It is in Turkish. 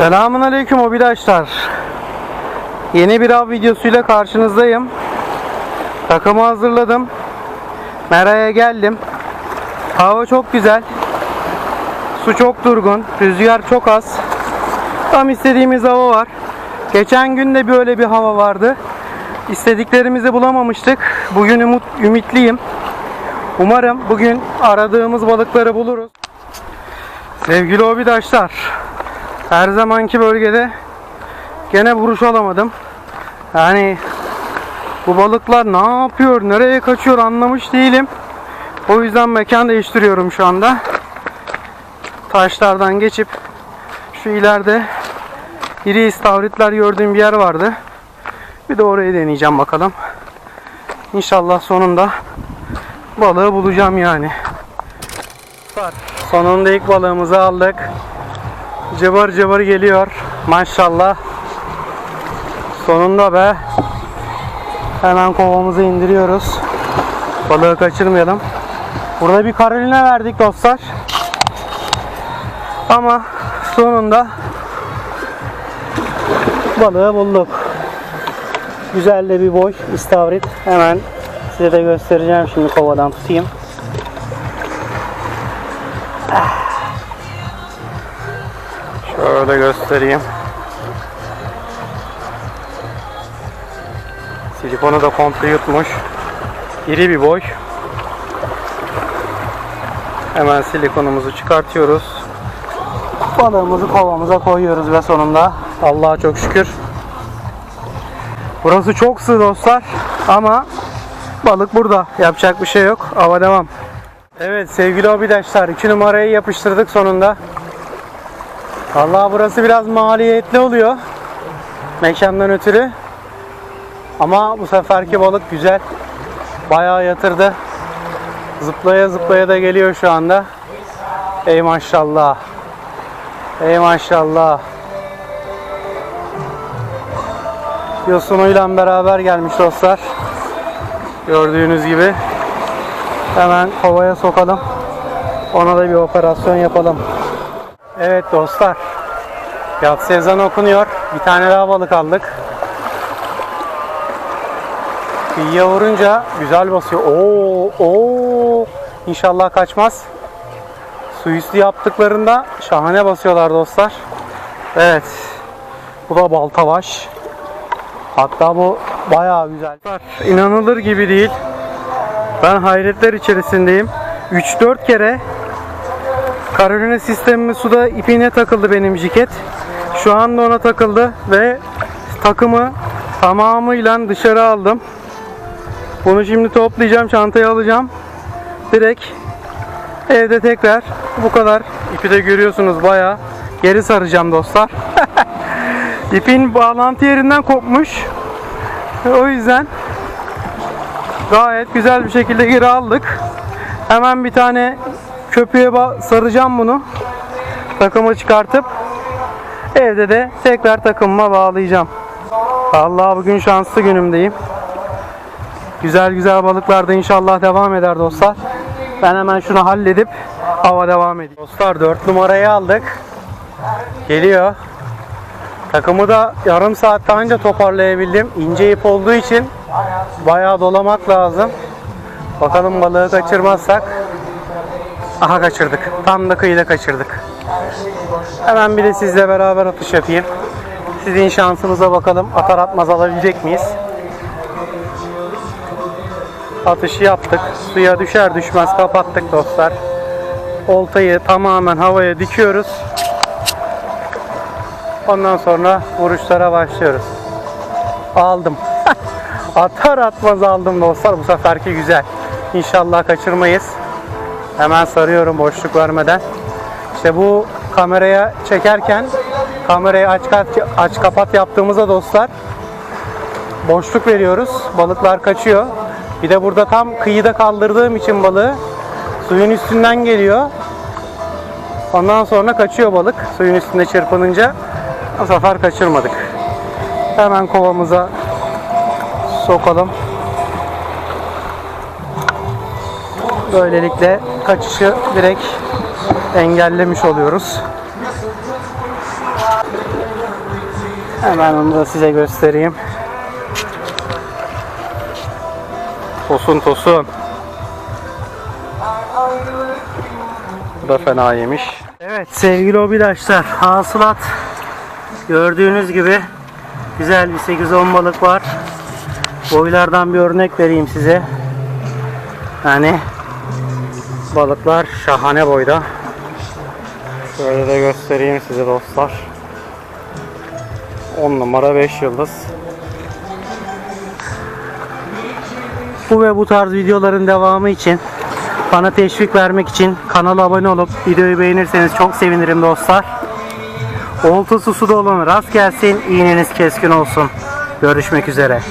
Selamun Aleyküm arkadaşlar. Yeni bir av videosuyla karşınızdayım. Takımı hazırladım. Mera'ya geldim. Hava çok güzel. Su çok durgun. Rüzgar çok az. Tam istediğimiz hava var. Geçen gün de böyle bir hava vardı. İstediklerimizi bulamamıştık. Bugün umut, ümitliyim. Umarım bugün aradığımız balıkları buluruz. Sevgili obidaşlar, her zamanki bölgede gene vuruş alamadım. Yani bu balıklar ne yapıyor, nereye kaçıyor anlamış değilim. O yüzden mekan değiştiriyorum şu anda. Taşlardan geçip şu ileride iri istavritler gördüğüm bir yer vardı. Bir de orayı deneyeceğim bakalım. İnşallah sonunda balığı bulacağım yani. Sonunda ilk balığımızı aldık. Cıvır cıvır geliyor. Maşallah. Sonunda be. Hemen kovamızı indiriyoruz. Balığı kaçırmayalım. Burada bir karoline verdik dostlar. Ama sonunda balığı bulduk. Güzel de bir boy istavrit. Hemen size de göstereceğim şimdi kovadan tutayım. Şöyle göstereyim. Silikonu da komple yutmuş. İri bir boy. Hemen silikonumuzu çıkartıyoruz. Balığımızı kovamıza koyuyoruz ve sonunda Allah'a çok şükür. Burası çok sığ dostlar ama balık burada. Yapacak bir şey yok. Hava devam. Evet sevgili arkadaşlar 2 numarayı yapıştırdık sonunda. Vallahi burası biraz maliyetli oluyor. Mekandan ötürü. Ama bu seferki balık güzel. Bayağı yatırdı. Zıplaya zıplaya da geliyor şu anda. Ey maşallah. Ey maşallah. Yosunuyla beraber gelmiş dostlar. Gördüğünüz gibi. Hemen kovaya sokalım. Ona da bir operasyon yapalım. Evet dostlar. Yatsı ezanı okunuyor. Bir tane daha balık aldık. Kıyıya vurunca güzel basıyor. Oo, oo. İnşallah kaçmaz. Su üstü yaptıklarında şahane basıyorlar dostlar. Evet. Bu da baltavaş. Hatta bu bayağı güzel. İnanılır gibi değil. Ben hayretler içerisindeyim. 3-4 kere Karolina sistemimi suda ipine takıldı benim jiket. Şu anda ona takıldı ve takımı tamamıyla dışarı aldım. Bunu şimdi toplayacağım, çantaya alacağım. Direkt evde tekrar bu kadar. İpi de görüyorsunuz bayağı geri saracağım dostlar. İpin bağlantı yerinden kopmuş. O yüzden gayet güzel bir şekilde geri aldık. Hemen bir tane köpüğe saracağım bunu. Takımı çıkartıp evde de tekrar takımıma bağlayacağım. Allah bugün şanslı günümdeyim. Güzel güzel balıklar da inşallah devam eder dostlar. Ben hemen şunu halledip hava devam edeyim. Dostlar 4 numarayı aldık. Geliyor. Takımı da yarım saatte anca toparlayabildim. İnce ip olduğu için bayağı dolamak lazım. Bakalım balığı kaçırmazsak. Aha kaçırdık. Tam da kıyıda kaçırdık. Hemen bir de sizle beraber atış yapayım. Sizin şansınıza bakalım atar atmaz alabilecek miyiz? Atışı yaptık. Suya düşer düşmez kapattık dostlar. Oltayı tamamen havaya dikiyoruz. Ondan sonra vuruşlara başlıyoruz. Aldım. Atar atmaz aldım dostlar. Bu seferki güzel. İnşallah kaçırmayız. Hemen sarıyorum boşluk vermeden. İşte bu kameraya çekerken kamerayı aç, aç kapat yaptığımızda dostlar boşluk veriyoruz. Balıklar kaçıyor. Bir de burada tam kıyıda kaldırdığım için balığı suyun üstünden geliyor. Ondan sonra kaçıyor balık suyun üstünde çırpınınca. Bu sefer kaçırmadık. Hemen kovamıza sokalım. Böylelikle kaçışı direkt engellemiş oluyoruz. Hemen onu da size göstereyim. Tosun tosun. Bu da fena yemiş. Evet sevgili obidaşlar hasılat gördüğünüz gibi güzel bir 8-10 balık var. Boylardan bir örnek vereyim size. Yani balıklar şahane boyda. Şöyle de göstereyim size dostlar. 10 numara 5 yıldız. Bu ve bu tarz videoların devamı için bana teşvik vermek için kanala abone olup videoyu beğenirseniz çok sevinirim dostlar. Oltası suda olun rast gelsin, iğneniz keskin olsun. Görüşmek üzere.